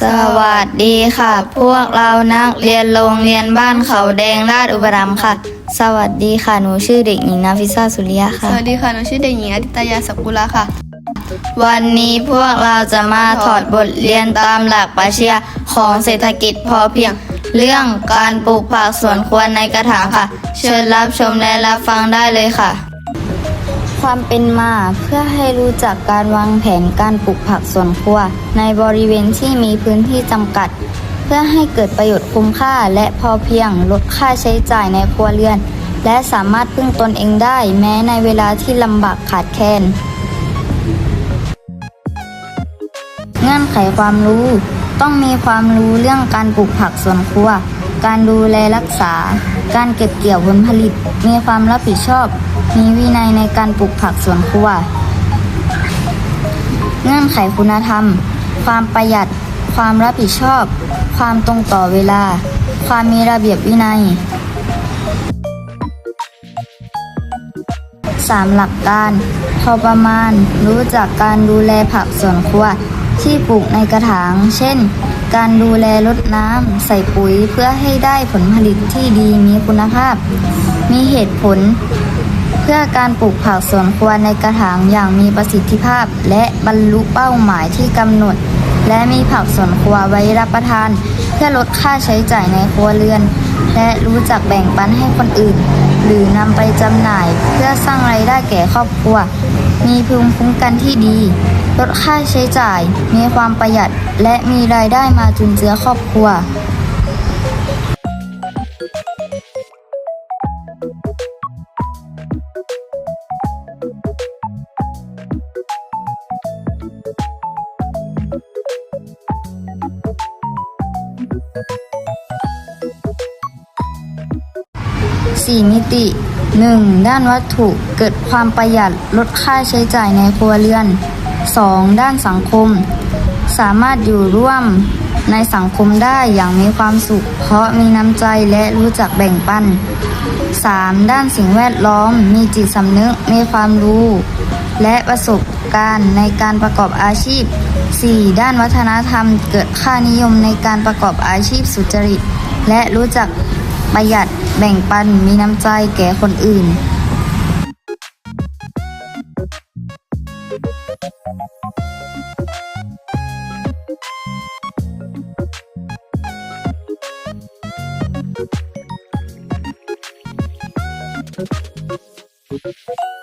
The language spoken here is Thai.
สวัสดีค่ะ พวกเรานักเรียนโรงเรียนบ้านเขาแดงราชอุปถัมภ์ค่ะ สวัสดีค่ะ หนูชื่อเด็กหญิงนาฟิซาสุริยะสค่ะวัสดีค่ะ หนูชื่อเด็กหญิงอดิตยาสักกุลาค่ะ วันนี้พวกเราจะมาถอดบทเรียนตามหลักปรัชญาของเศรษฐกิจพอเพียง เรื่องการปลูกผักสวนครัวในกระถางค่ะ เชิญรับชมและรับฟังได้เลยค่ะ ความเป็นมาเพื่อให้รู้จักการวางแผนการปลูกผักสวนครัว ในบริเวณที่มีพื้นที่จำกัด เพื่อให้เกิดประโยชน์คุ้มค่าและพอเพียงลดค่าใช้จ่ายในครัวเรือน และสามารถพึ่งตนเองได้แม้ในเวลาที่ลำบากขาดแคลนเงื่อนไขความรู้ต้องมีความรู้เรื่องการปลูกผักสวนครัว การดูแลรักษา การเก็บเกี่ยวผลผลิต มีความรับผิดชอบ มีวินัยในการปลูกผักสวนครัว เงื่อนไขคุณธรรม ความประหยัด ความรับผิดชอบ ความตรงต่อเวลา ความมีระเบียบวินัย 3. หลักการพอประมาณรู้จักการดูแลผักสวนครัวที่ปลูกในกระถาง เช่น การดูแลรดน้ำใส่ปุ๋ยเพื่อให้ได้ผลผลิตที่ดีมีคุณภาพ มีเหตุผล เพื่อการปลูกผักสวนครัวในกระถางอย่างมีประสิทธิภาพ และบรรลุเป้าหมายที่กำหนด และมีผักสวนครัวไว้รับประทาน เพื่อลดค่าใช้จ่ายในครัวเรือน และรู้จักแบ่งปันให้คนอื่น หรือนำไปจำหน่ายเพื่อสร้างรายได้แก่ครอบครัว มีภูมิคุ้มกันที่ดี ลดค่าใช้จ่าย มีความประหยัด และมีรายได้มาจุนเจือครอบครัว 4 มิติ 1. ด้านวัตถุเกิดความประหยัดลดค่าใช้จ่ายในครัวเรือน 2. ด้านสังคม สามารถอยู่ร่วมในสังคมได้อย่างมีความสุข เพราะมีน้ำใจและรู้จักแบ่งปัน 3. ด้านสิ่งแวดล้อม มีจิตสำนึกมีความรู้ และประสบการณ์ในการประกอบอาชีพ 4. ด้านวัฒนธรรม เกิดค่านิยมในการประกอบอาชีพสุจริต และรู้จัก ประหยัดแบ่งปันมีน้ำใจแก่คนอื่น Thank